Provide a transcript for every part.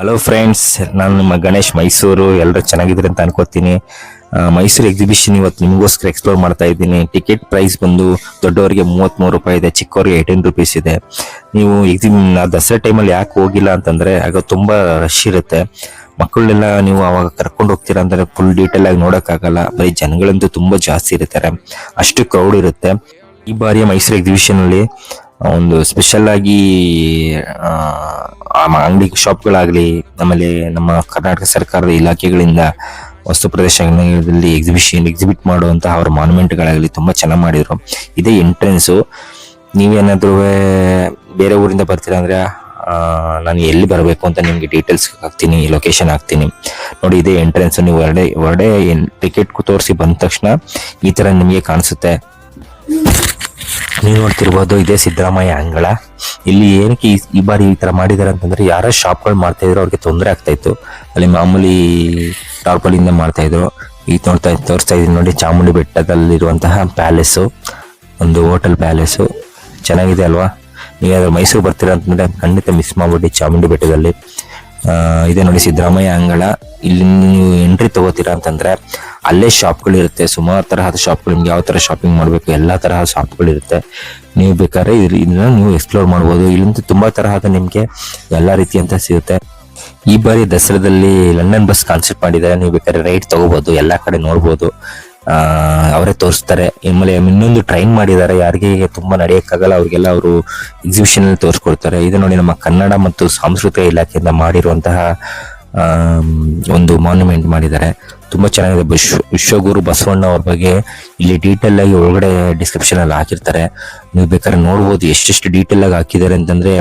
Hello friends ನಾನು ನಿಮ್ಮ ಗಣೇಶ್ ಮೈಸೂರು. ಎಲ್ಲರೂ ಚೆನ್ನಾಗಿದ್ರೆ ಅಂತ ಅನ್ಕೋತೀನಿ. ಮೈಸೂರು ಎಕ್ಸಿಬಿಷನ್ ಇವತ್ತು ನಿಮಗೋಸ್ಕರ ಎಕ್ಸ್ಪ್ಲೋರ್ ಮಾಡ್ತಾ ಇದ್ದೀನಿ. ಟಿಕೆಟ್ ಪ್ರೈಸ್ ಬಂದು ದೊಡ್ಡವರಿಗೆ ಮೂವತ್ಮೂರು ರೂಪಾಯಿ ಇದೆ, ಚಿಕ್ಕವರಿಗೆ ಏಯ್ಟೀನ್ ರುಪೀಸ್ ಇದೆ. ನೀವು ಎಕ್ಸಿ ದಸರಾ ಟೈಮಲ್ಲಿ ಯಾಕೆ ಹೋಗಿಲ್ಲ ಅಂತಂದರೆ, ಆಗ ತುಂಬ ರಶ್ ಇರುತ್ತೆ. ಮಕ್ಕಳನ್ನೆಲ್ಲ ನೀವು ಅವಾಗ ಕರ್ಕೊಂಡು ಹೋಗ್ತೀರಾ ಅಂದರೆ ಫುಲ್ ಡೀಟೇಲ್ ಆಗಿ ನೋಡೋಕ್ಕಾಗಲ್ಲ. ಬರೀ ಜನಗಳಂತೂ ತುಂಬ ಜಾಸ್ತಿ ಇರ್ತಾರೆ. ಅಷ್ಟು ಕ್ರೌಡ್ ಇರುತ್ತೆ. ಈ ಬಾರಿಯ ಮೈಸೂರು ಎಕ್ಸಿಬಿಷನ್ ಅಲ್ಲಿ ಒಂದು ಸ್ಪೆಷಲ್ ಆಗಿ ಅಂಗಡಿ ಶಾಪ್ಗಳಾಗಲಿ ಆಮೇಲೆ ನಮ್ಮ ಕರ್ನಾಟಕ ಸರ್ಕಾರದ ಇಲಾಖೆಗಳಿಂದ ವಸ್ತು ಪ್ರದರ್ಶನದಲ್ಲಿ ಎಕ್ಸಿಬಿಷನ್ ಎಕ್ಸಿಬಿಟ್ ಮಾಡುವಂತಹ ಅವರ ಮಾನ್ಯುಮೆಂಟ್ಗಳಾಗಲಿ ತುಂಬಾ ಚೆನ್ನಾಗಿ ಮಾಡಿದ್ರು. ಇದೇ ಎಂಟ್ರೆನ್ಸು ನೀವೇನಾದ್ರೂ, ಬೇರೆ ಊರಿಂದ ಬರ್ತೀರಾ ಅಂದ್ರೆ ನಾನು ಎಲ್ಲಿ ಬರಬೇಕು ಅಂತ ನಿಮಗೆ ಡೀಟೇಲ್ಸ್ ಹಾಕ್ತೀನಿ ಲೊಕೇಶನ್ ಹಾಕ್ತೀನಿ. ನೋಡಿ, ಇದೇ ಎಂಟ್ರೆನ್ಸ್ ನೀವು ಹೊರಡೆ ಹೊರಡೆ ಟಿಕೆಟ್ ತೋರಿಸಿ ಬಂದ ತಕ್ಷಣ ಈ ತರ ನಿಮಗೆ ಕಾಣಿಸುತ್ತೆ. ನೀವು ನೋಡ್ತಿರ್ಬೋದು, ಇದೇ ಸಿದ್ದರಾಮಯ್ಯ ಅಂಗಳ. ಇಲ್ಲಿ ಏನಕ್ಕೆ ಈ- ಬಾರಿ ಈ ತರ ಮಾಡಿದಾರೆ ಅಂತಂದ್ರೆ, ಯಾರೋ ಶಾಪ್ಗಳು ಮಾಡ್ತಾ ಇದ್ರು, ಅವ್ರಿಗೆ ತೊಂದರೆ ಆಗ್ತಾ ಇತ್ತು. ಅಲ್ಲಿ ಮಾಮೂಲಿ ಟಾರ್ಪಲಿಂದ ಮಾಡ್ತಾ ಇದ್ರು. ಈ ನೋಡ್ತಾ ತೋರಿಸ್ತಾ ಇದೀನಿ ನೋಡಿ, ಚಾಮುಂಡಿ ಬೆಟ್ಟದಲ್ಲಿರುವಂತಹ ಪ್ಯಾಲೇಸು. ಒಂದು ಹೋಟೆಲ್ ಪ್ಯಾಲೇಸು. ಚೆನ್ನಾಗಿದೆ ಅಲ್ವಾ? ನೀವು ಮೈಸೂರು ಬರ್ತೀರಾ ಅಂತಂದ್ರೆ, ಖಂಡಿತ ಮಿಸ್ ಮಾಡ್ಬಿಡಿ ಚಾಮುಂಡಿ ಬೆಟ್ಟದಲ್ಲಿ. ಇದೆ ನೋಡಿ ಸಿದ್ದರಾಮಯ್ಯ ಅಂಗಳ. ಇಲ್ಲಿ ನೀವು ಎಂಟ್ರಿ ತಗೋತೀರಾ ಅಂತಂದ್ರೆ, ಅಲ್ಲೇ ಶಾಪ್ಗಳು ಇರುತ್ತೆ. ಸುಮಾರು ತರಹದ ಶಾಪ್ಗಳು ನಿಮ್ಗೆ ಯಾವ ತರ ಶಾಪಿಂಗ್ ಮಾಡಬೇಕು, ಎಲ್ಲಾ ತರಹದ ಶಾಪ್ಗಳು ಇರುತ್ತೆ. ನೀವು ಬೇಕಾದ್ರೆ ಇದನ್ನ ನೀವು ಎಕ್ಸ್ಪ್ಲೋರ್ ಮಾಡ್ಬೋದು. ಇಲ್ಲಂತೂ ತುಂಬಾ ತರಹದ ನಿಮ್ಗೆ ಎಲ್ಲಾ ರೀತಿಯಂತ ಸಿಗುತ್ತೆ. ಈ ಬಾರಿ ದಸರಾದಲ್ಲಿ ಲಂಡನ್ ಬಸ್ ಕಾನ್ಸೆಪ್ಟ್ ಮಾಡಿದ್ದಾರೆ ನೀವು ಬೇಕಾದ್ರೆ ರೈಡ್ ತಗೋಬಹುದು ಎಲ್ಲಾ ಕಡೆ ನೋಡ್ಬೋದು. ಅವರೇ ತೋರಿಸ್ತಾರೆ. ಆಮೇಲೆ ಇನ್ನೊಂದು ಟ್ರೈನ್ ಮಾಡಿದ್ದಾರೆ. ಯಾರಿಗೆ ತುಂಬಾ ನಡೆಯೋಕ್ಕಾಗಲ್ಲ, ಅವ್ರಿಗೆಲ್ಲ ಅವರು ಎಕ್ಸಿಬಿಷನ್ ಅಲ್ಲಿ ತೋರಿಸ್ಕೊಡ್ತಾರೆ. ಇದು ನೋಡಿ ನಮ್ಮ ಕನ್ನಡ ಮತ್ತು ಸಾಂಸ್ಕೃತಿಕ ಇಲಾಖೆಯಿಂದ ಮಾಡಿರುವಂತಹ ಒಂದು ಮಾನ್ಯುಮೆಂಟ್ ಮಾಡಿದ್ದಾರೆ. ತುಂಬಾ ಚೆನ್ನಾಗಿದೆ. ವಿಶ್ವ ವಿಶ್ವಗುರು ಬಸವಣ್ಣ ಅವ್ರ ಬಗ್ಗೆ ಇಲ್ಲಿ ಡೀಟೇಲ್ ಆಗಿ ಒಳಗಡೆ ಡಿಸ್ಕ್ರಿಪ್ಷನ್ ಅಲ್ಲಿ ಹಾಕಿರ್ತಾರೆ. ನೀವು ಬೇಕಾದ್ರೆ ನೋಡ್ಬೋದು ಎಷ್ಟೆಷ್ಟು ಡೀಟೇಲ್ ಆಗಿ ಹಾಕಿದ್ದಾರೆ ಅಂತಂದ್ರೆ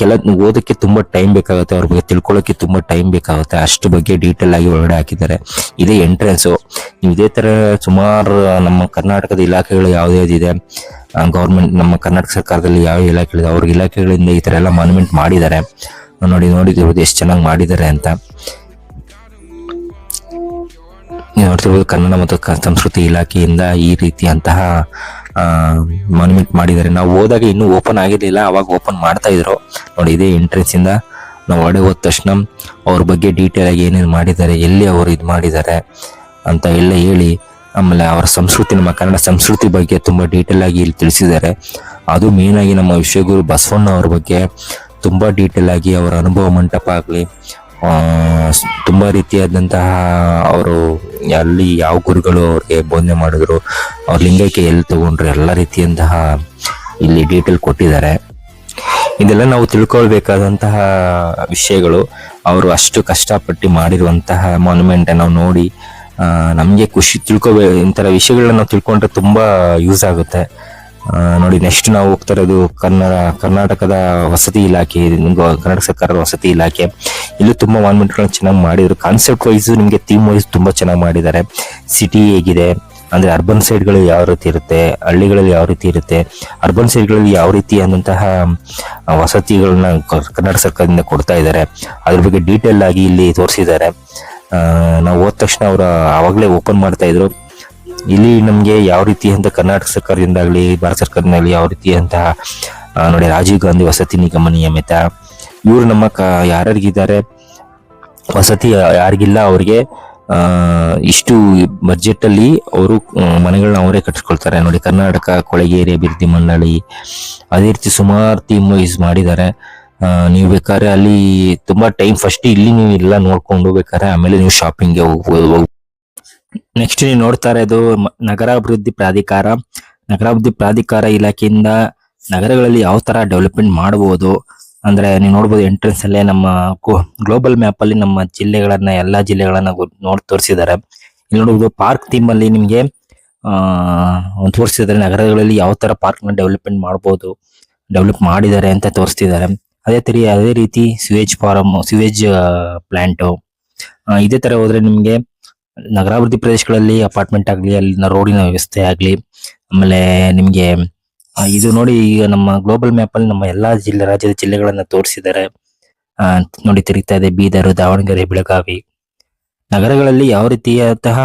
ಕೆಲ ಓದಕ್ಕೆ ತುಂಬಾ ಟೈಮ್ ಬೇಕಾಗುತ್ತೆ, ಅವ್ರ ಬಗ್ಗೆ ತಿಳ್ಕೊಳ್ಳೋಕೆ ತುಂಬಾ ಟೈಮ್ ಬೇಕಾಗುತ್ತೆ. ಅಷ್ಟು ಬಗ್ಗೆ ಡೀಟೇಲ್ ಆಗಿ ಒಳಗಡೆ ಹಾಕಿದ್ದಾರೆ. ಇದೇ ಎಂಟ್ರೆನ್ಸ್ ನೀವು ಇದೇ ತರ ಸುಮಾರು ನಮ್ಮ ಕರ್ನಾಟಕದ ಇಲಾಖೆಗಳು ಇದೆ ಗೌರ್ಮೆಂಟ್ ನಮ್ಮ ಕರ್ನಾಟಕ ಸರ್ಕಾರದಲ್ಲಿ ಯಾವ ಇಲಾಖೆಗಳಿದೆ, ಅವ್ರ ಇಲಾಖೆಗಳಿಂದ ಈ ತರ ಎಲ್ಲ ಮಾನ್ಯುಮೆಂಟ್ ಮಾಡಿದ್ದಾರೆ. ನೋಡಿ ನೋಡಿದಿರ್ಬೋದು ಎಷ್ಟು ಚೆನ್ನಾಗಿ ಮಾಡಿದ್ದಾರೆ ಅಂತ. ನೋಡ್ತಿರ್ಬೋದು ಕನ್ನಡ ಮತ್ತು ಸಂಸ್ಕೃತಿ ಇಲಾಖೆಯಿಂದ ಈ ರೀತಿಯಂತಹ ಮಾನ್ಯುಮೆಂಟ್ ಮಾಡಿದ್ದಾರೆ. ನಾವು ಹೋದಾಗ ಇನ್ನೂ ಓಪನ್ ಆಗಿರಲಿಲ್ಲ, ಅವಾಗ ಓಪನ್ ಮಾಡ್ತಾ ಇದ್ರು. ನೋಡಿ, ಇದೇ ಎಂಟ್ರೆನ್ಸ್ ಇಂದ ನಾವು ಒಳಗೆ ಹೋದ ತಕ್ಷಣ ಅವ್ರ ಬಗ್ಗೆ ಡೀಟೇಲ್ ಆಗಿ ಏನೇನು ಮಾಡಿದ್ದಾರೆ, ಎಲ್ಲಿ ಅವರು ಇದು ಮಾಡಿದ್ದಾರೆ ಅಂತ ಎಲ್ಲ ಹೇಳಿ, ಆಮೇಲೆ ಅವರ ಸಂಸ್ಕೃತಿ, ನಮ್ಮ ಕನ್ನಡ ಸಂಸ್ಕೃತಿ ಬಗ್ಗೆ ತುಂಬಾ ಡೀಟೇಲ್ ಆಗಿ ಇಲ್ಲಿ ತಿಳಿಸಿದ್ದಾರೆ. ಅದು ಮೇನ್ ಆಗಿ ನಮ್ಮ ವಿಶ್ವಗುರು ಬಸವಣ್ಣ ಅವ್ರ ಬಗ್ಗೆ ತುಂಬಾ ಡೀಟೇಲ್ ಆಗಿ ಅವರ ಅನುಭವ ಮಂಟಪ ಆಗಲಿ ತುಂಬಾ ರೀತಿಯಾದಂತಹ ಅವರು ಅಲ್ಲಿ ಯಾವ ಗುರುಗಳು ಅವ್ರಿಗೆ ಬೋಧನೆ ಮಾಡಿದ್ರು, ಅವ್ರ ಲಿಂಗಕ್ಕೆ ಎಲ್ಲಿ ತಗೊಂಡ್ರು, ಎಲ್ಲ ರೀತಿಯಂತಹ ಇಲ್ಲಿ ಡೀಟೇಲ್ ಕೊಟ್ಟಿದ್ದಾರೆ. ಇದೆಲ್ಲ ನಾವು ತಿಳ್ಕೊಳ್ಬೇಕಾದಂತಹ ವಿಷಯಗಳು. ಅವರು ಅಷ್ಟು ಕಷ್ಟಪಟ್ಟು ಮಾಡಿರುವಂತಹ ಮಾನ್ಯುಮೆಂಟ್ ನಾವು ನೋಡಿ ನಮಗೆ ಖುಷಿ ತಿಳ್ಕೊಬೇ ಇಂಥ ವಿಷಯಗಳನ್ನ ತಿಳ್ಕೊಂಡ್ರೆ ತುಂಬಾ ಯೂಸ್ ಆಗುತ್ತೆ. ನೋಡಿ ನೆಕ್ಸ್ಟ್ ನಾವು ಹೋಗ್ತಾ ಇರೋದು ಕನ್ನಡ, ಕರ್ನಾಟಕದ ವಸತಿ ಇಲಾಖೆ ಕರ್ನಾಟಕ ಸರ್ಕಾರದ ವಸತಿ ಇಲಾಖೆ. ಇಲ್ಲೂ ತುಂಬಾ ಮಾನ್ಮೆಂಟ್ಗಳನ್ನ ಚೆನ್ನಾಗಿ ಮಾಡಿದ್ರು. ಕಾನ್ಸೆಪ್ಟ್ ವೈಸ್ ನಿಮಗೆ ಥೀಮ್ ವೈಸ್ ತುಂಬಾ ಚೆನ್ನಾಗಿ ಮಾಡಿದ್ದಾರೆ. ಸಿಟಿ ಹೇಗಿದೆ, ಅಂದ್ರೆ ಅರ್ಬನ್ ಸೈಡ್ಗಳು ಯಾವ ರೀತಿ ಇರುತ್ತೆ, ಹಳ್ಳಿಗಳಲ್ಲಿ ಯಾವ ರೀತಿ ಇರುತ್ತೆ ಅರ್ಬನ್ ಸೈಡ್ಗಳಲ್ಲಿ ಯಾವ ರೀತಿ ಆದಂತಹ ವಸತಿಗಳನ್ನ ಕರ್ನಾಟಕ ಸರ್ಕಾರದಿಂದ ಕೊಡ್ತಾ ಇದ್ದಾರೆ. ಅದ್ರ ಬಗ್ಗೆ ಡೀಟೇಲ್ ಆಗಿ ಇಲ್ಲಿ ತೋರಿಸಿದ್ದಾರೆ. ನಾವು ಹೋದ ತಕ್ಷಣ ಅವರು ಅವಾಗಲೇ ಓಪನ್ ಮಾಡ್ತಾ ಇದ್ರು. ಇಲ್ಲಿ ನಮಗೆ ಯಾವ ರೀತಿ ಅಂತ ಕರ್ನಾಟಕ ಸರ್ಕಾರದಿಂದ ಆಗಲಿ ಭಾರತ ಸರ್ಕಾರದಿಂದ ಆಗಲಿ ಯಾವ ರೀತಿ ಅಂತ ನೋಡಿ ರಾಜೀವ್ ಗಾಂಧಿ ವಸತಿ ನಿಗಮ ನಿಯಮಿತ. ಇವರು ನಮ್ಮ ಕ, ಯಾರ್ಯಾರಿಗಿದ್ದಾರೆ? ವಸತಿ ಯಾರಿಗಿಲ್ಲ ಅವ್ರಿಗೆ ಇಷ್ಟು ಬಜೆಟ್ ಅಲ್ಲಿ ಅವರು ಮನೆಗಳನ್ನ ಅವರೇ ಕಟ್ಟಿಸ್ಕೊಳ್ತಾರೆ. ನೋಡಿ ಕರ್ನಾಟಕ ಕೊಳಗೇರಿ ಅಭಿವೃದ್ಧಿ ಮಂಡಳಿ, ಅದೇ ರೀತಿ ಸುಮಾರು ಟೀಮ್ ವೈಸ್ ಮಾಡಿದ್ದಾರೆ. ನೀವು ಬೇಕಾದ್ರೆ ಅಲ್ಲಿ ತುಂಬಾ ಟೈಮ್ ಫಸ್ಟ್ ಇಲ್ಲಿ ನೀವು ಎಲ್ಲ ನೋಡ್ಕೊಂಡು ಬೇಕಾದ್ರೆ ಆಮೇಲೆ ನೀವು ಶಾಪಿಂಗ್ಗೆ ಹೋಗ್ಬೋದು ನೆಕ್ಸ್ಟ್ ನೀವು ನೋಡ್ತಾ ಇರೋದು ನಗರಾಭಿವೃದ್ಧಿ ಪ್ರಾಧಿಕಾರ. ನಗರಾಭಿವೃದ್ಧಿ ಪ್ರಾಧಿಕಾರ ಇಲಾಖೆಯಿಂದ ನಗರಗಳಲ್ಲಿ ಯಾವ ತರ ಡೆವಲಪ್ಮೆಂಟ್ ಮಾಡಬಹುದು? ಅಂದ್ರೆ ನೀವು ನೋಡ್ಬೋದು ಎಂಟ್ರೆನ್ಸ್ ಅಲ್ಲೇ ನಮ್ಮ ಗ್ಲೋಬಲ್ ಮ್ಯಾಪ್ ಅಲ್ಲಿ ನಮ್ಮ ಜಿಲ್ಲೆಗಳನ್ನ, ಎಲ್ಲಾ ಜಿಲ್ಲೆಗಳನ್ನ ನೋಡ್, ತೋರಿಸಿದ್ದಾರೆ. ಇಲ್ಲಿ ನೋಡ್ಬೋದು ಪಾರ್ಕ್ ಥೀಮ್ ಅಲ್ಲಿ ನಿಮ್ಗೆ, ಆ ತೋರಿಸಿದ್ದಾರೆ. ನಗರಗಳಲ್ಲಿ ಯಾವ ತರ ಪಾರ್ಕ್ನ ಡೆವಲಪ್ಮೆಂಟ್ ಮಾಡಬಹುದು ಡೆವಲಪ್ ಮಾಡಿದ್ದಾರೆ ಅಂತ ತೋರಿಸ್ತಿದ್ದಾರೆ ಅದೇ ತರ, ಅದೇ ರೀತಿ ಸಿವೇಜ್ ಫಾರಮ್ ಸಿವೇಜ್ ಪ್ಲಾಂಟ್ ಇದೇ ತರ ಹೋದ್ರೆ ನಿಮ್ಗೆ ನಗರಾಭಿವೃದ್ಧಿ ಪ್ರದೇಶಗಳಲ್ಲಿ ಅಪಾರ್ಟ್ಮೆಂಟ್ ಆಗಲಿ, ಅಲ್ಲಿನ ರೋಡಿನ ವ್ಯವಸ್ಥೆ ಆಗಲಿ, ಆಮೇಲೆ ನಿಮಗೆ ಇದು ನೋಡಿ ಈಗ ನಮ್ಮ ಗ್ಲೋಬಲ್ ಮ್ಯಾಪ್ ಅಲ್ಲಿ ನಮ್ಮ ಎಲ್ಲಾ ಜಿಲ್ಲೆ, ರಾಜ್ಯದ ಜಿಲ್ಲೆಗಳನ್ನ ತೋರಿಸಿದ್ದಾರೆ. ನೋಡಿ ತಿರುಗ್ತಾ ಇದೆ ಬೀದರ್, ದಾವಣಗೆರೆ, ಬೆಳಗಾವಿ. ನಗರಗಳಲ್ಲಿ ಯಾವ ರೀತಿಯಂತಹ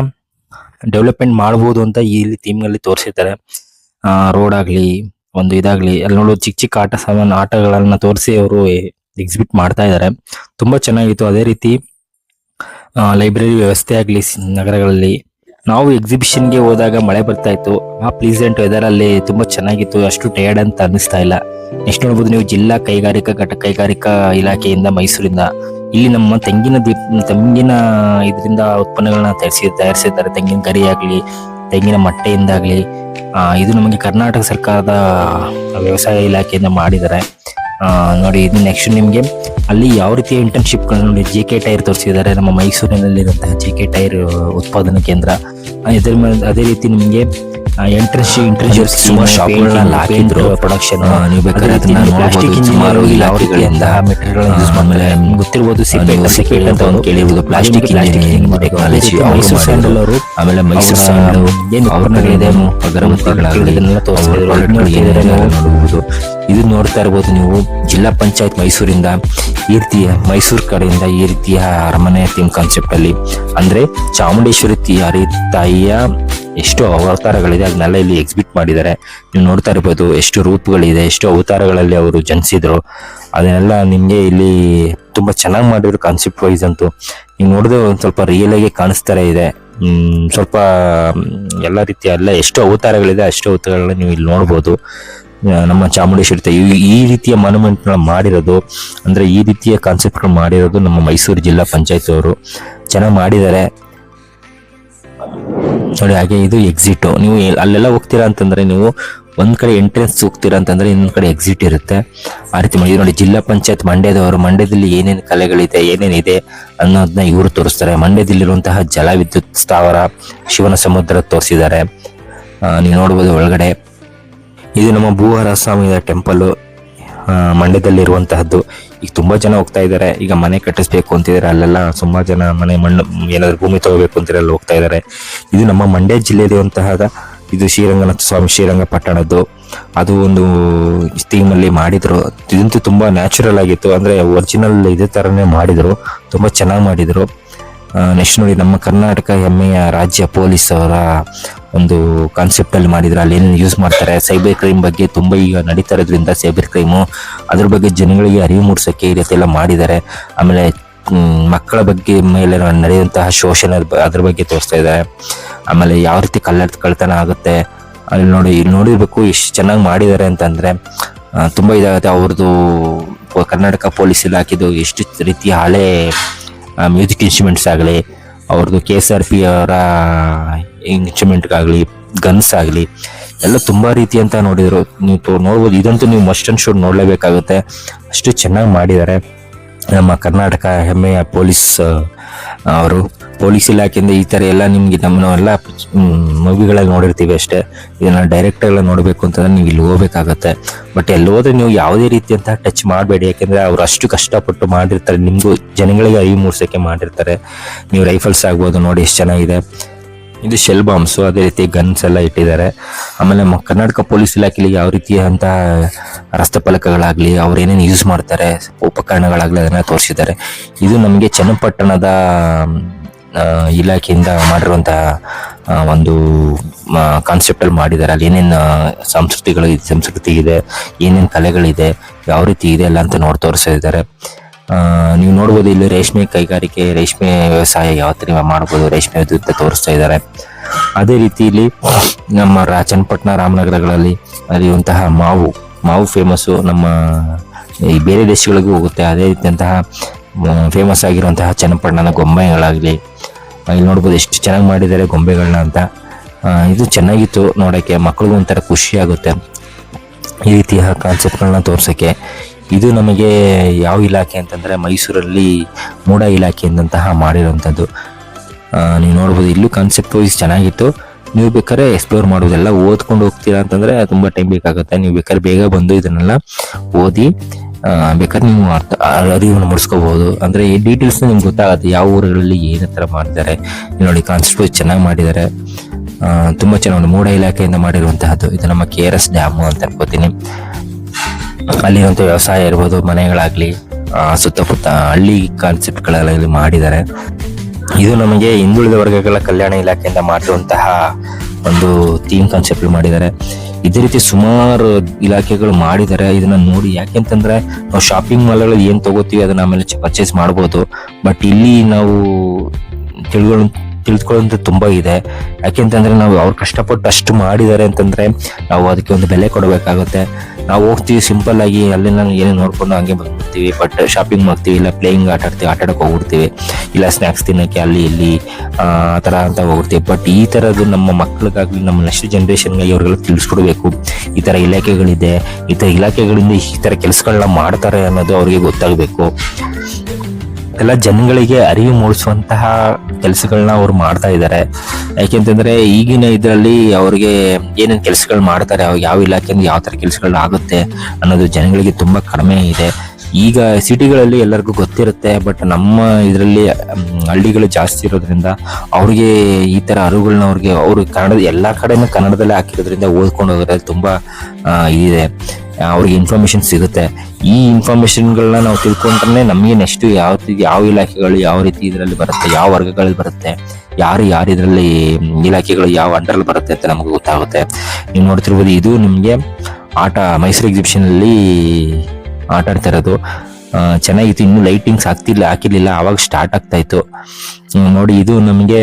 ಡೆವಲಪ್ಮೆಂಟ್ ಮಾಡಬಹುದು ಅಂತ ಈ ಥೀಮ್ ಅಲ್ಲಿ ತೋರಿಸಿದ್ದಾರೆ. ರೋಡ್ ಆಗಲಿ, ಒಂದು ಇದಾಗಲಿ, ಅಲ್ಲಿ ನೋಡೋ ಚಿಕ್ಕ ಚಿಕ್ಕ ಆಟ ಸಾಮಾನು ಆಟಗಳನ್ನು ತೋರಿಸಿ ಅವರು ಎಕ್ಸಿಬಿಟ್ ಮಾಡ್ತಾ ಇದ್ದಾರೆ. ತುಂಬಾ ಚೆನ್ನಾಗಿತ್ತು. ಅದೇ ರೀತಿ ಲೈಬ್ರರಿ ವ್ಯವಸ್ಥೆ ಆಗಲಿ ನಗರಗಳಲ್ಲಿ. ನಾವು ಎಕ್ಸಿಬಿಷನ್ಗೆ ಹೋದಾಗ ಮಳೆ ಬರ್ತಾ ಇತ್ತು. ಆ ಪ್ಲೀಸೆಂಟ್ ವೆದರ್ ಅಲ್ಲಿ ತುಂಬಾ ಚೆನ್ನಾಗಿತ್ತು. ಅಷ್ಟು ಟಯರ್ಡ್ ಅಂತ ಅನ್ನಿಸ್ತಾ ಇಲ್ಲ. ನೆಕ್ಸ್ಟ್ ನೋಡ್ಬೋದು ನೀವು ಜಿಲ್ಲಾ ಕೈಗಾರಿಕಾ ಘಟ, ಕೈಗಾರಿಕಾ ಇಲಾಖೆಯಿಂದ ಮೈಸೂರಿಂದ. ಇಲ್ಲಿ ನಮ್ಮ ತೆಂಗಿನ ದೀಪ ತೆಂಗಿನ ಇದರಿಂದ ಉತ್ಪನ್ನಗಳನ್ನ ತಯಾರಿಸಿ, ತಯಾರಿಸಿದ್ದಾರೆ. ತೆಂಗಿನ ಗರಿ ಆಗಲಿ, ತೆಂಗಿನ ಮಟ್ಟೆಯಿಂದಾಗ್ಲಿ ಇದು ನಮಗೆ ಕರ್ನಾಟಕ ಸರ್ಕಾರದ ವ್ಯವಸಾಯ ಇಲಾಖೆಯಿಂದ ಮಾಡಿದ್ದಾರೆ. ನೋಡಿ, ಇದು ನೆಕ್ಸ್ಟ್ ನಿಮಗೆ. ಅಲ್ಲಿ ಯಾವ ರೀತಿಯ ಇಂಟರ್ನ್ಶಿಪ್ ನೋಡಿ ಜೆ ಕೆ ಟೈರ್ ತೋರಿಸಿದ್ದಾರೆ. ನಮ್ಮ ಮೈಸೂರಿನಲ್ಲಿರುವಂತಹ ಜೆ ಕೆ ಟೈರ್ ಉತ್ಪಾದನಾ ಕೇಂದ್ರ. ಮೇಲೆ ಅದೇ ರೀತಿ ನಿಮಗೆ ಎಂಟ್ರೆನ್ಶ್ ಇಂಟ್ರೆನ್ಸ್ ಸುಮಾರು ಶಾಪ್ಗಳನ್ನ ಹಾಕಿದ್ರು. ಪ್ರೊಡಕ್ಷನ್ ನೀವು ಬೇಕಾದ್ರೆ ಅದನ್ನ ಪ್ಲಾಸ್ಟಿಕ್. ಸುಮಾರು ಇಲಾಖೆಗಳಿಂದ ಮೆಟೀರಿಯಲ್ ಯೂಸ್ ಆಮೇಲೆ ಗೊತ್ತಿರ್ಬೋದು ಸಿಪೇಟ್ ಸಿಪೇಟ್ ಅಂತ ಒಂದು ಕೇಳಿರ್ಬೋದು. Plastic engineering technology Mysuru sandal ಅವರು ಆಮೇಲೆ ಮೈಸೂರು ಸ್ಯಾಂಡಲ್ ಏನು ಅವ್ರ ಉತ್ಪನ್ನಗಳಿದೆ ಅಗರಬತ್ತಿಗಳಾಗಲಿ ಅದನ್ನ product ನೋಡ್ತಾ ಇರ್ಬೋದು ನೀವು. ಜಿಲ್ಲಾ ಪಂಚಾಯತ್ ಮೈಸೂರಿಂದ ಈ ರೀತಿಯ ಮೈಸೂರು ಕಡೆಯಿಂದ ಈ ರೀತಿಯ ಅರಮನೆ ಥೀಮ್ ಕಾನ್ಸೆಪ್ಟ್ ಅಲ್ಲಿ ಅಂದ್ರೆ ಚಾಮುಂಡೇಶ್ವರಿ ತಾಯಿಯ ಎಷ್ಟು ಅವತಾರಗಳಿದೆ ಅದನ್ನೆಲ್ಲ ಇಲ್ಲಿ ಎಕ್ಸಿಬಿಟ್ ಮಾಡಿದ್ದಾರೆ. ನೀವು ನೋಡ್ತಾ ಇರ್ಬೋದು, ಎಷ್ಟು ರೂಪಗಳಿದೆ, ಎಷ್ಟು ಅವತಾರಗಳಲ್ಲಿ ಅವರು ಜನಿಸಿದ್ರು. ಅದನ್ನೆಲ್ಲ ನಿಮಗೆ ಇಲ್ಲಿ ತುಂಬ ಚೆನ್ನಾಗಿ ಮಾಡಿದ್ರು ಕಾನ್ಸೆಪ್ಟ್ ವೈಸ್ ಅಂತೂ. ನೀವು ನೋಡಿದ್ರೆ ಒಂದು ಸ್ವಲ್ಪ ರಿಯಲಾಗಿ ಕಾಣಿಸ್ತಾರೆ ಇದೆ. ಸ್ವಲ್ಪ ಎಲ್ಲ ರೀತಿಯ, ಎಲ್ಲ ಎಷ್ಟು ಅವತಾರಗಳಿದೆ, ಅಷ್ಟು ಅವತಾರಗಳನ್ನ ನೀವು ಇಲ್ಲಿ ನೋಡ್ಬೋದು. ನಮ್ಮ ಚಾಮುಂಡೇಶ್ವರಿ ತಾಯಿ ಈ- ರೀತಿಯ ಮಾನ್ಯುಮೆಂಟ್ ಮಾಡಿರೋದು, ಅಂದ್ರೆ ಈ ರೀತಿಯ ಕಾನ್ಸೆಪ್ಟ್ ಮಾಡಿರೋದು ನಮ್ಮ ಮೈಸೂರು ಜಿಲ್ಲಾ ಪಂಚಾಯತ್ ಅವರು ಚೆನ್ನಾಗಿ ಮಾಡಿದ್ದಾರೆ. ನೋಡಿ, ಹಾಗೆ ಇದು ಎಕ್ಸಿಟ್ ನೀವು ಅಲ್ಲೆಲ್ಲ ಹೋಗ್ತೀರಾ ಅಂತಂದ್ರೆ ನೀವು ಒಂದ್ ಕಡೆ ಎಂಟ್ರೆನ್ಸ್ ಹೋಗ್ತೀರಾ ಅಂತಂದ್ರೆ ಇನ್ನೊಂದ್ ಕಡೆ ಎಕ್ಸಿಟ್ ಇರುತ್ತೆ. ಆ ರೀತಿ ಮಾಡಿ ನೋಡಿ, ಜಿಲ್ಲಾ ಪಂಚಾಯತ್ ಮಂಡ್ಯದವರು ಮಂಡ್ಯದಲ್ಲಿ ಏನೇನು ಕಲೆಗಳಿದೆ ಏನೇನಿದೆ ಅನ್ನೋದನ್ನ ಇವರು ತೋರಿಸ್ತಾರೆ. ಮಂಡ್ಯದಲ್ಲಿರುವಂತಹ ಜಲ ವಿದ್ಯುತ್ ಸ್ಥಾವರ ಶಿವನ ಸಮುದ್ರ ತೋರಿಸಿದ್ದಾರೆ. ನೀವು ನೋಡ್ಬೋದು ಒಳಗಡೆ. ಇದು ನಮ್ಮ ಭೂವರ ಸ್ವಾಮಿಯ ಟೆಂಪಲ್ ಮಂಡ್ಯದಲ್ಲಿರುವಂತಹದ್ದು. ಈಗ ತುಂಬಾ ಜನ ಹೋಗ್ತಾ ಇದ್ದಾರೆ ಈಗ ಮನೆ ಕಟ್ಟಿಸ್ಬೇಕು ಅಂತಿದ್ದಾರೆ ಅಲ್ಲೆಲ್ಲ ತುಂಬಾ ಜನ ಮನೆ ಮಣ್ಣು, ಏನಾದ್ರು ಭೂಮಿ ತಗೋಬೇಕು ಅಂತಿದ್ರೆ. ಅಲ್ಲಿ ಹೋಗ್ತಾ ಇದ್ದಾರೆ ಇದು ನಮ್ಮ ಮಂಡ್ಯ ಜಿಲ್ಲೆಯಲ್ಲಿರುವಂತಹ ಇದು ಶ್ರೀರಂಗನಾಥ ಸ್ವಾಮಿ ಶ್ರೀರಂಗಪಟ್ಟಣದ್ದು ಅದು ಒಂದು ಥೀಮ್ ಅಲ್ಲಿ ಮಾಡಿದ್ರು. ಇದಂತೂ ತುಂಬಾ ನ್ಯಾಚುರಲ್ ಆಗಿತ್ತು. ಅಂದ್ರೆ ಒರಿಜಿನಲ್ ಇದೇ ತರನೇ ಮಾಡಿದ್ರು. ತುಂಬಾ ಚೆನ್ನಾಗಿ ಮಾಡಿದ್ರು. ನೆಕ್ಸ್ಟ್ ನೋಡಿ ನಮ್ಮ ಕರ್ನಾಟಕ ಹೆಮ್ಮೆಯ ರಾಜ್ಯ ಪೊಲೀಸ್ ಅವರ ಒಂದು ಕಾನ್ಸೆಪ್ಟ್ ಅಲ್ಲಿ ಮಾಡಿದ್ರೆ. ಅಲ್ಲಿ ಏನು ಯೂಸ್ ಮಾಡ್ತಾರೆ? ಸೈಬರ್ ಕ್ರೈಮ್ ಬಗ್ಗೆ ತುಂಬಾ ಈಗ ನಡೀತಾ ಇರೋದ್ರಿಂದ ಸೈಬರ್ ಕ್ರೈಮು ಅದ್ರ ಬಗ್ಗೆ ಜನಗಳಿಗೆ ಅರಿವು ಮೂಡಿಸೋಕ್ಕೆ ಈ ರೀತಿಯೆಲ್ಲ ಮಾಡಿದ್ದಾರೆ. ಆಮೇಲೆ ಮಕ್ಕಳ ಬಗ್ಗೆ ಮೇಲೆ ನಡೆಯುವಂತಹ ಶೋಷಣ ಅದ್ರ- ಬಗ್ಗೆ ತೋರಿಸ್ತಾ ಇದ್ದಾರೆ ಆಮೇಲೆ ಯಾವ ರೀತಿ ಕಲ್ಲ ಕಳ್ತನ ಆಗುತ್ತೆ? ಅಲ್ಲಿ ನೋಡಿ, ಇಲ್ಲಿ ನೋಡಿರ್ಬೇಕು ಎಷ್ಟು ಚೆನ್ನಾಗಿ ಮಾಡಿದ್ದಾರೆ ಅಂತಂದರೆ ತುಂಬ ಇದಾಗುತ್ತೆ. ಅವ್ರದ್ದು ಕರ್ನಾಟಕ ಪೊಲೀಸ್ ಇಲಾಖೆದು ಎಷ್ಟು ರೀತಿಯ ಹಳೆ ಮ್ಯೂಸಿಕ್ ಇನ್ಸ್ಟ್ರೂಮೆಂಟ್ಸ್ ಆಗಲಿ ಅವ್ರದ್ದು ಕೆ ಎಸ್ ಆರ್ ಪಿ ಅವರ ಇನ್ಸ್ಟ್ರೂಮೆಂಟ್ಗಾಗಲಿ ಗನ್ಸ್ ಆಗಲಿ, ಎಲ್ಲ ತುಂಬ ರೀತಿ ಅಂತ ನೋಡಿದರು. ನೀವು ತೋ- ನೋಡ್ಬೋದು, ಇದಂತೂ ನೀವು ಮಸ್ಟ್ ಅಂಡ್ ಶೂಡ್ ನೋಡಲೇಬೇಕಾಗುತ್ತೆ. ಅಷ್ಟು ಚೆನ್ನಾಗಿ ಮಾಡಿದ್ದಾರೆ. ನಮ್ಮ ಕರ್ನಾಟಕ ಹೆಮ್ಮೆಯ ಪೊಲೀಸ್ ಅವರು. ಪೊಲೀಸ್ ಇಲಾಖೆಯಿಂದ ಈ ತರ ಎಲ್ಲ ನಿಮ್ಗೆ ಎಲ್ಲ ಮೂವಿಗಳಲ್ಲಿ ನೋಡಿರ್ತೀವಿ ಅಷ್ಟೇ. ಇದನ್ನ ಡೈರೆಕ್ಟ್ ಎಲ್ಲ ನೋಡಬೇಕು ಅಂತಂದ್ರೆ ನೀವು ಇಲ್ಲಿ ಹೋಗ್ಬೇಕಾಗತ್ತೆ. ಬಟ್ ಎಲ್ಲಿ ಹೋದ್ರೆ ನೀವು ಯಾವುದೇ ರೀತಿಯಂತಹ ಟಚ್ ಮಾಡಬೇಡಿ. ಯಾಕೆಂದರೆ ಅವ್ರು ಅಷ್ಟು ಕಷ್ಟಪಟ್ಟು ಮಾಡಿರ್ತಾರೆ. ನಿಮಗೂ ಜನಗಳಿಗೆ ಅರಿವು ಮೂಡ್ಸಕ್ಕೆ ಮಾಡಿರ್ತಾರೆ. ನೀವು ರೈಫಲ್ಸ್ ಆಗ್ಬೋದು, ನೋಡಿ ಎಷ್ಟು ಚೆನ್ನಾಗಿದೆ. ಇದು ಶೆಲ್ ಬಾಂಬ್ಸ್ ಅದೇ ರೀತಿ ಗನ್ಸ್ ಎಲ್ಲ ಇಟ್ಟಿದ್ದಾರೆ. ಆಮೇಲೆ ಕರ್ನಾಟಕ ಪೊಲೀಸ್ ಇಲಾಖೆಯಲ್ಲಿ ಯಾವ ರೀತಿಯಂತ ರಸ್ತೆ ಫಲಕಗಳಾಗ್ಲಿ, ಅವ್ರು ಏನೇನು ಯೂಸ್ ಮಾಡ್ತಾರೆ, ಉಪಕರಣಗಳಾಗಲಿ ಅದನ್ನ ತೋರಿಸಿದ್ದಾರೆ. ಇದು ನಮಗೆ ಚನ್ನಪಟ್ಟಣದ ಇಲಾಖೆಯಿಂದ ಮಾಡಿರುವಂತಹ ಒಂದು ಕಾನ್ಸೆಪ್ಟಲ್ಲಿ ಮಾಡಿದ್ದಾರೆ. ಅಲ್ಲಿ ಏನೇನು ಸಂಸ್ಕೃತಿಗಳು ಸಂಸ್ಕೃತಿ ಇದೆ, ಏನೇನು ಕಲೆಗಳಿದೆ, ಯಾವ ರೀತಿ ಇದೆ ಎಲ್ಲ ಅಂತ ನೋಡಿ ತೋರಿಸಿದ್ದಾರೆ ನೀವು ನೋಡ್ಬೋದು ಇಲ್ಲಿ ರೇಷ್ಮೆ ಕೈಗಾರಿಕೆ, ರೇಷ್ಮೆ ವ್ಯವಸಾಯ ಯಾವ ಥರ ಮಾಡ್ಬೋದು, ರೇಷ್ಮೆ ಅಂತ ತೋರಿಸ್ತಾ ಇದ್ದಾರೆ. ಅದೇ ರೀತಿ ಇಲ್ಲಿ ನಮ್ಮ ರಾ ಚನ್ನಪಟ್ಟಣ ರಾಮನಗರಗಳಲ್ಲಿ ಅಲ್ಲಿರುವಂತಹ ಮಾವು ಮಾವು ಫೇಮಸ್ಸು ನಮ್ಮ ಈ ಬೇರೆ ದೇಶಗಳಿಗೂ ಹೋಗುತ್ತೆ. ಅದೇ ರೀತಿಯಂತಹ ಫೇಮಸ್ ಆಗಿರುವಂತಹ ಚನ್ನಪಟ್ಟಣದ ಗೊಂಬೆಗಳಾಗಲಿ ಇಲ್ಲಿ ನೋಡ್ಬೋದು ಎಷ್ಟು ಚೆನ್ನಾಗಿ ಮಾಡಿದ್ದಾರೆ ಗೊಂಬೆಗಳನ್ನ ಅಂತ. ಇದು ಚೆನ್ನಾಗಿತ್ತು ನೋಡೋಕ್ಕೆ ಮಕ್ಕಳಿಗೂ ಒಂಥರ ಖುಷಿ ಆಗುತ್ತೆ. ಈ ರೀತಿಯ ಕಾನ್ಸೆಪ್ಟ್ಗಳನ್ನ ತೋರ್ಸೋಕ್ಕೆ. ಇದು ನಮಗೆ ಯಾವ ಇಲಾಖೆ ಅಂತಂದರೆ ಮೈಸೂರಲ್ಲಿ ಮೂಡ ಇಲಾಖೆಯಿಂದಂತಹ ಮಾಡಿರೋವಂಥದ್ದು. ನೀವು ನೋಡ್ಬೋದು ಇಲ್ಲೂ ಕಾನ್ಸೆಪ್ಟ್ ವೈಸ್ ಚೆನ್ನಾಗಿತ್ತು. ನೀವು ಬೇಕಾದ್ರೆ ಎಕ್ಸ್ಪ್ಲೋರ್ ಮಾಡೋದೆಲ್ಲ ಓದ್ಕೊಂಡು ಹೋಗ್ತೀರಾ ಅಂತಂದರೆ ತುಂಬ ಟೈಮ್ ಬೇಕಾಗುತ್ತೆ. ನೀವು ಬೇಕಾದ್ರೆ ಬೇಗ ಬಂದು ಇದನ್ನೆಲ್ಲ ಓದಿ ಬೇಕಾದ್ರೆ ನೀವು ಅರ್ಥ ಅರಿವನ್ನು ಮೂಡಿಸ್ಕೋಬಹುದು ಅಂದ್ರೆ ಈ ಡೀಟೇಲ್ಸ್ ನಿಮ್ಗೆ ಗೊತ್ತಾಗುತ್ತೆ ಯಾವ ಊರುಗಳಲ್ಲಿ ಏನೇ ತರ ಮಾಡಿದ್ದಾರೆ. ನೋಡಿ ಕಾನ್ಸ್ಟಿಟ್ಯೂಟ್ ಚೆನ್ನಾಗಿ ಮಾಡಿದ್ದಾರೆ. ತುಂಬಾ ಚೆನ್ನಾಗಿ ಮೂಡ ಇಲಾಖೆಯಿಂದ ಮಾಡಿರುವಂತಹದ್ದು. ಇದು ನಮ್ಮ ಕೆ ಆರ್ ಎಸ್ ಡ್ಯಾಮು ಅಂತ ಅನ್ಕೋತೀನಿ. ಅಲ್ಲಿರುವಂತ ವ್ಯವಸಾಯ ಇರ್ಬೋದು, ಮನೆಗಳಾಗ್ಲಿ ಸುತ್ತಮುತ್ತ ಹಳ್ಳಿ ಕಾನ್ಸೆಪ್ಟ್ಗಳೆಲ್ಲ ಮಾಡಿದ್ದಾರೆ. ಇದು ನಮಗೆ ಹಿಂದುಳಿದ ವರ್ಗಗಳ ಕಲ್ಯಾಣ ಇಲಾಖೆಯಿಂದ ಮಾಡಿರುವಂತಹ ಒಂದು ಥೀಮ್ ಕಾನ್ಸೆಪ್ಟ್ ಮಾಡಿದ್ದಾರೆ. ಇದೇ ರೀತಿ ಸುಮಾರು ಇಲಾಖೆಗಳು ಮಾಡಿದ್ದಾರೆ. ಇದನ್ನ ನೋಡಿ ಯಾಕೆಂತಂದ್ರೆ ನಾವು ಶಾಪಿಂಗ್ ಮಾಲ್ಗಳಲ್ಲಿ ಏನ್ ತಗೋತೀವಿ ಅದನ್ನ ಆಮೇಲೆ ಪರ್ಚೇಸ್ ಮಾಡ್ಬೋದು. ಬಟ್ ಇಲ್ಲಿ ನಾವು ತಿಳ್ಕೊಳ್ಳೋ ತಿಳ್ಕೊಳ್ಳೋದು ತುಂಬಾ ಇದೆ. ಯಾಕೆಂತಂದ್ರೆ ನಾವು ಅವ್ರು ಕಷ್ಟಪಟ್ಟು ಅಷ್ಟು ಮಾಡಿದ್ದಾರೆ ಅಂತಂದ್ರೆ ನಾವು ಅದಕ್ಕೆ ಒಂದು ಬೆಲೆ ಕೊಡಬೇಕಾಗುತ್ತೆ. ನಾವು ಹೋಗ್ತೀವಿ ಸಿಂಪಲ್ ಆಗಿ ಅಲ್ಲೆಲ್ಲ ಏನೇ ನೋಡ್ಕೊಂಡು ಹಂಗೆ ಬಂದ್ಬಿಡ್ತೀವಿ. ಬಟ್ ಶಾಪಿಂಗ್ ಮಾಡ್ತೀವಿ, ಇಲ್ಲ ಪ್ಲೇಯಿಂಗ್ ಆಟ ಆಡ್ತೀವಿ, ಆಟ ಆಡಕ್ಕೆ ಹೋಗ್ಬಿಡ್ತೀವಿ. ಇಲ್ಲ ಸ್ನ್ಯಾಕ್ಸ್ ತಿನ್ನೋಕ್ಕೆ ಅಲ್ಲಿ ಇಲ್ಲಿ, ಆ ಥರ ಅಂತ ಹೋಗ್ತೀವಿ ಬಟ್ ಈ ಥರದ್ದು ನಮ್ಮ ಮಕ್ಕಳಿಗಾಗ್ಲಿ ನಮ್ಮ ನೆಕ್ಸ್ಟ್ ಜನ್ರೇಷನ್ಗೆ ಇವ್ರಿಗೆಲ್ಲ ತಿಳಿಸ್ಕೊಡ್ಬೇಕು. ಈ ಥರ ಇಲಾಖೆಗಳಿದೆ, ಈ ಥರ ಇಲಾಖೆಗಳಿಂದ ಈ ಥರ ಕೆಲಸಗಳನ್ನ ಮಾಡ್ತಾರೆ ಅನ್ನೋದು ಅವ್ರಿಗೆ ಗೊತ್ತಾಗಬೇಕು. ಎಲ್ಲ ಜನಗಳಿಗೆ ಅರಿವು ಮೂಡಿಸುವಂತಹ ಕೆಲಸಗಳನ್ನ ಅವ್ರು ಮಾಡ್ತಾ ಇದ್ದಾರೆ ಯಾಕೆಂತಂದ್ರೆ ಈಗಿನ ಇದರಲ್ಲಿ ಅವ್ರಿಗೆ ಏನೇನು ಕೆಲಸಗಳು ಮಾಡ್ತಾರೆ ಅವ್ರು ಯಾವ ಇಲಾಖೆಯಿಂದ ಯಾವ ಥರ ಕೆಲಸಗಳು ಆಗುತ್ತೆ ಅನ್ನೋದು ಜನಗಳಿಗೆ ತುಂಬಾ ಕಡಿಮೆ ಇದೆ. ಈಗ ಸಿಟಿಗಳಲ್ಲಿ ಎಲ್ಲರಿಗೂ ಗೊತ್ತಿರುತ್ತೆ, ಬಟ್ ನಮ್ಮ ಇದರಲ್ಲಿ ಹಳ್ಳಿಗಳು ಜಾಸ್ತಿ ಇರೋದ್ರಿಂದ ಅವ್ರಿಗೆ ಈ ತರ ಅರಿವುಗಳನ್ನ ಅವ್ರಿಗೆ, ಅವರು ಕನ್ನಡ ಎಲ್ಲ ಕಡೆನೂ ಕನ್ನಡದಲ್ಲೇ ಹಾಕಿರೋದ್ರಿಂದ ಓದ್ಕೊಂಡು ಹೋಗೋದ್ರಲ್ಲಿ ತುಂಬಾ ಇದೆ ಅವ್ರಿಗೆ ಇನ್ಫಾರ್ಮೇಶನ್ ಸಿಗುತ್ತೆ. ಈ ಇನ್ಫಾರ್ಮೇಶನ್ಗಳನ್ನ ನಾವು ತಿಳ್ಕೊಂಡ್ರೆ ನಮಗೆ ನೆಕ್ಸ್ಟ್ ಯಾವ ಯಾವ ಇಲಾಖೆಗಳು ಯಾವ ರೀತಿ ಇದರಲ್ಲಿ ಬರುತ್ತೆ, ಯಾವ ವರ್ಗಗಳಲ್ಲಿ ಬರುತ್ತೆ, ಯಾರು ಯಾರು ಇದರಲ್ಲಿ ಇಲಾಖೆಗಳು ಯಾವ ಅಂಡರಲ್ಲಿ ಬರುತ್ತೆ ಅಂತ ನಮಗೆ ಗೊತ್ತಾಗುತ್ತೆ. ನೀವು ನೋಡ್ತಿರ್ಬೋದು ಇದು ನಿಮಗೆ ಆಟ, ಮೈಸೂರು ಎಕ್ಸಿಬಿಷನ್ ಅಲ್ಲಿ ಆಟ ಆಡ್ತಾ ಇರೋದು. ಚೆನ್ನಾಗಿತ್ತು, ಇನ್ನು ಲೈಟಿಂಗ್ಸ್ ಆಗ್ತಿಲ್ಲ ಹಾಕಿರ್ಲಿಲ್ಲ ಆವಾಗ ಸ್ಟಾರ್ಟ್ ಆಗ್ತಾ ಇತ್ತು. ನೋಡಿ ಇದು ನಮಗೆ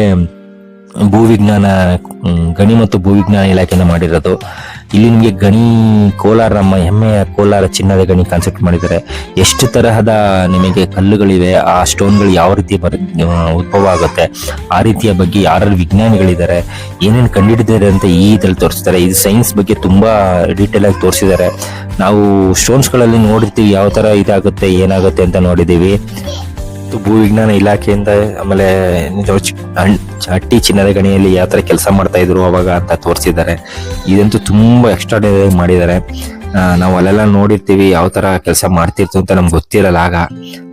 ಭೂವಿಜ್ಞಾನ ಗಣಿ ಮತ್ತು ಭೂವಿಜ್ಞಾನ ಇಲಾಖೆಯನ್ನು ಮಾಡಿರೋದು. ಇಲ್ಲಿ ನಿಮಗೆ ಗಣಿ, ಕೋಲಾರ ನಮ್ಮ ಹೆಮ್ಮೆಯ ಕೋಲಾರ ಚಿನ್ನದ ಗಣಿ ಕಾನ್ಸೆಪ್ಟ್ ಮಾಡಿದ್ದಾರೆ. ಎಷ್ಟು ತರಹದ ನಿಮಗೆ ಕಲ್ಲುಗಳಿವೆ, ಆ ಸ್ಟೋನ್ಗಳು ಯಾವ ರೀತಿ ಬರ ಉದ್ಭವ ಆಗುತ್ತೆ, ಆ ರೀತಿಯ ಬಗ್ಗೆ ಯಾರು ವಿಜ್ಞಾನಿಗಳಿದ್ದಾರೆ, ಏನೇನು ಕಂಡುಹಿಡಿದಿದ್ದಾರೆ ಅಂತ ಈ ಇದರಲ್ಲಿ ತೋರಿಸ್ತಾರೆ. ಇದು ಸೈನ್ಸ್ ಬಗ್ಗೆ ತುಂಬ ಡೀಟೇಲ್ ಆಗಿ ತೋರಿಸಿದ್ದಾರೆ. ನಾವು ಸ್ಟೋನ್ಸ್ಗಳಲ್ಲಿ ನೋಡಿರ್ತೀವಿ, ಯಾವ ಥರ ಇದಾಗುತ್ತೆ, ಏನಾಗುತ್ತೆ ಅಂತ ನೋಡಿದೀವಿ ಮತ್ತು ಭೂವಿಜ್ಞಾನ ಇಲಾಖೆಯಿಂದ ಆಮೇಲೆ ಹಟ್ಟಿ ಚಿನ್ನದ ಗಣಿಯಲ್ಲಿ ಯಾವ ತರ ಕೆಲಸ ಮಾಡ್ತಾ ಇದ್ರು ಅವಾಗ ಅಂತ ತೋರಿಸಿದ್ದಾರೆ. ಇದಂತೂ ತುಂಬಾ ಎಕ್ಸ್ಟ್ರಾ ಮಾಡಿದ್ದಾರೆ. ನಾವು ಅಲ್ಲೆಲ್ಲ ನೋಡಿರ್ತೀವಿ ಯಾವ ತರ ಕೆಲಸ ಮಾಡ್ತಿರ್ತು ಅಂತ ನಮ್ಗೆ ಗೊತ್ತಿರಲ್ಲ ಆಗ.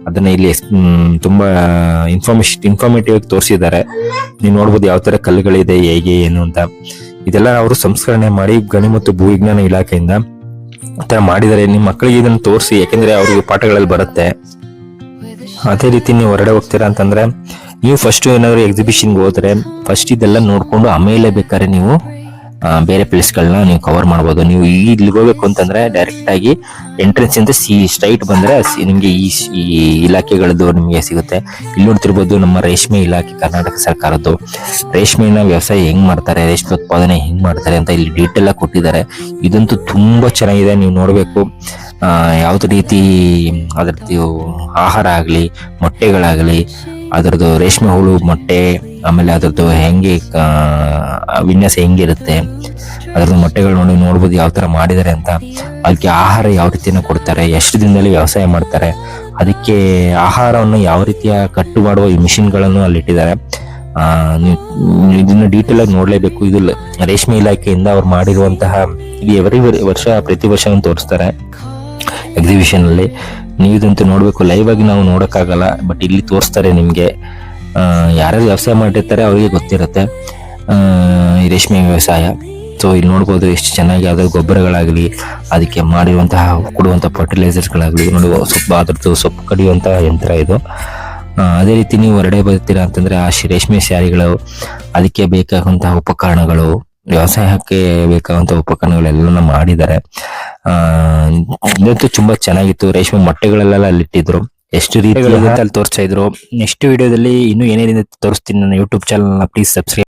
ಅದನ್ನ ಇಲ್ಲಿ ತುಂಬಾ ಇನ್ಫಾರ್ಮೇಶನ್ ಇನ್ಫಾರ್ಮೇಟಿವ್ ಆಗಿ ತೋರಿಸಿದ್ದಾರೆ. ನೀವು ನೋಡ್ಬೋದು ಯಾವ ತರ ಕಲ್ಲುಗಳಿದೆ, ಹೇಗೆ, ಏನು ಅಂತ. ಇದೆಲ್ಲ ಅವರು ಸಂಸ್ಕರಣೆ ಮಾಡಿ ಗಣಿ ಮತ್ತು ಭೂವಿಜ್ಞಾನ ಇಲಾಖೆಯಿಂದ ಮಾಡಿದರೆ ತರ ಮಾಡಿದ್ದಾರೆ. ನಿಮ್ಮ ಮಕ್ಕಳಿಗೆ ಇದನ್ನು ತೋರಿಸಿ, ಯಾಕೆಂದ್ರೆ ಅವ್ರಿಗೆ ಪಾಠಗಳಲ್ಲಿ ಬರುತ್ತೆ. ಅದೇ ರೀತಿ ನೀವು ಹೊರಗಡೆ ಹೋಗ್ತೀರಾ ಅಂತಂದ್ರೆ, ನೀವು ಫಸ್ಟ್ ಏನಾದ್ರು ಎಕ್ಸಿಬಿಷನ್ಗೆ ಹೋದ್ರೆ ಫಸ್ಟ್ ಇದೆಲ್ಲ ನೋಡ್ಕೊಂಡು ಆಮೇಲೆ ಬೇಕಾದ್ರೆ ನೀವು ಬೇರೆ ಪ್ಲೇಸ್ಗಳನ್ನ ನೀವು ಕವರ್ ಮಾಡ್ಬೋದು. ನೀವು ಇಲ್ಲಿ ಹೋಗ್ಬೇಕು ಅಂತಂದ್ರೆ ಡೈರೆಕ್ಟ್ ಆಗಿ ಎಂಟ್ರೆನ್ಸ್ ಇಂದ ಸಿ ಸ್ಟ್ರೈಟ್ ಬಂದ್ರೆ ನಿಮ್ಗೆ ಈ ಈ ಇಲಾಖೆಗಳದ್ದು ನಿಮಗೆ ಸಿಗುತ್ತೆ. ಇಲ್ಲಿ ನೋಡ್ತಿರ್ಬೋದು ನಮ್ಮ ರೇಷ್ಮೆ ಇಲಾಖೆ, ಕರ್ನಾಟಕ ಸರ್ಕಾರದ್ದು. ರೇಷ್ಮೆನ ವ್ಯವಸಾಯ ಹೆಂಗ್ ಮಾಡ್ತಾರೆ, ರೇಷ್ಮೆ ಉತ್ಪಾದನೆ ಹೆಂಗ್ ಮಾಡ್ತಾರೆ ಅಂತ ಇಲ್ಲಿ ಡೀಟೇಲ್ ಕೊಟ್ಟಿದ್ದಾರೆ. ಇದಂತೂ ತುಂಬಾ ಚೆನ್ನಾಗಿದೆ, ನೀವು ನೋಡ್ಬೇಕು. ಯಾವ್ದು ರೀತಿ, ಅದರದ್ದು ಆಹಾರ ಆಗಲಿ, ಮೊಟ್ಟೆಗಳಾಗಲಿ ಅದರದ್ದು ರೇಷ್ಮೆ ಹುಳು ಮೊಟ್ಟೆ ಆಮೇಲೆ ಅದರದ್ದು ಹೆಂಗೆ ವಿನ್ಯಾಸ ಹೆಂಗಿರುತ್ತೆ ಅದರದ್ದು ಮೊಟ್ಟೆಗಳು ನೋಡಿ ನೋಡ್ಬೋದು ಯಾವ ಥರ ಮಾಡಿದ್ದಾರೆ ಅಂತ. ಅದಕ್ಕೆ ಆಹಾರ ಯಾವ ರೀತಿಯನ್ನು ಕೊಡ್ತಾರೆ ಎಷ್ಟು ದಿನದಲ್ಲಿ ವ್ಯವಸಾಯ ಮಾಡ್ತಾರೆ ಅದಕ್ಕೆ ಆಹಾರವನ್ನು ಯಾವ ರೀತಿಯ ಕಟ್ಟು ಮಾಡುವ ಈ ಮಿಷಿನ್ಗಳನ್ನು ಅಲ್ಲಿ ಇಟ್ಟಿದ್ದಾರೆ. ಆ, ನೀವು ನೀವು ಇದನ್ನ ಡೀಟೇಲ್ ಆಗಿ ನೋಡಲೇಬೇಕು. ಇದು ರೇಷ್ಮೆ ಇಲಾಖೆಯಿಂದ ಅವ್ರು ಮಾಡಿರುವಂತಹ ಇದು ಎವ್ರಿ ವರ್ಷ ಪ್ರತಿ ವರ್ಷವನ್ನು ತೋರಿಸ್ತಾರೆ ಎಕ್ಸಿಬಿಷನ್ ಅಲ್ಲಿ. ನೀವು ನೋಡಬೇಕು. ಲೈವ್ ಆಗಿ ನಾವು ನೋಡೋಕ್ಕಾಗಲ್ಲ ಬಟ್ ಇಲ್ಲಿ ತೋರಿಸ್ತಾರೆ ನಿಮಗೆ. ಯಾರ್ಯಾರು ವ್ಯವಸಾಯ ಮಾಡಿರ್ತಾರೆ ಅವರಿಗೆ ಗೊತ್ತಿರುತ್ತೆ. ಈ ರೇಷ್ಮೆ ವ್ಯವಸಾಯ. ಸೊ ಇಲ್ಲಿ ನೋಡ್ಬೋದು ಎಷ್ಟು ಚೆನ್ನಾಗಿ ಯಾವ್ದಾದ್ರು ಗೊಬ್ಬರಗಳಾಗಲಿ, ಅದಕ್ಕೆ ಮಾಡಿರುವಂತಹ ಕೊಡುವಂಥ ಫರ್ಟಿಲೈಸರ್ಸ್ಗಳಾಗಲಿ ನೋಡಿ ಸೊಪ್ಪು, ಅದ್ರದ್ದು ಸೊಪ್ಪು ಕಡಿಯುವಂಥ ಯಂತ್ರ ಇದು. ಅದೇ ರೀತಿ ನೀವು ಹೊರಡೆ ಬರ್ತೀರಾ ಅಂತಂದರೆ, ಆ ರೇಷ್ಮೆ ಸ್ಯಾರಿಗಳು, ಅದಕ್ಕೆ ಬೇಕಾಗುವಂತಹ ಉಪಕರಣಗಳು ವ್ಯವಸಾಯಕ್ಕೆ ಬೇಕಾದಂತ ಉಪಕರಣಗಳೆಲ್ಲ ಮಾಡಿದ್ದಾರೆ. ಆ, ಇದಂತೂ ತುಂಬಾ ಚೆನ್ನಾಗಿತ್ತು. ರೇಷ್ಮೆ ಮೊಟ್ಟೆಗಳೆಲ್ಲ ಅಲ್ಲಿ ಇಟ್ಟಿದ್ರು ಎಷ್ಟು ರೀತಿ ಅಲ್ಲಿ ತೋರಿಸ್ತಾ ಇದ್ರು. ನೆಕ್ಸ್ಟ್ ವಿಡಿಯೋದಲ್ಲಿ ಇನ್ನೂ ಏನೇನಿದೆ ತೋರಿಸ್ತೀನಿ ನನ್ನ ಯೂಟ್ಯೂಬ್ ಚಾನಲ್ ಪ್ಲೀಸ್ ಸಬ್ಸ್ಕ್ರೈಬ್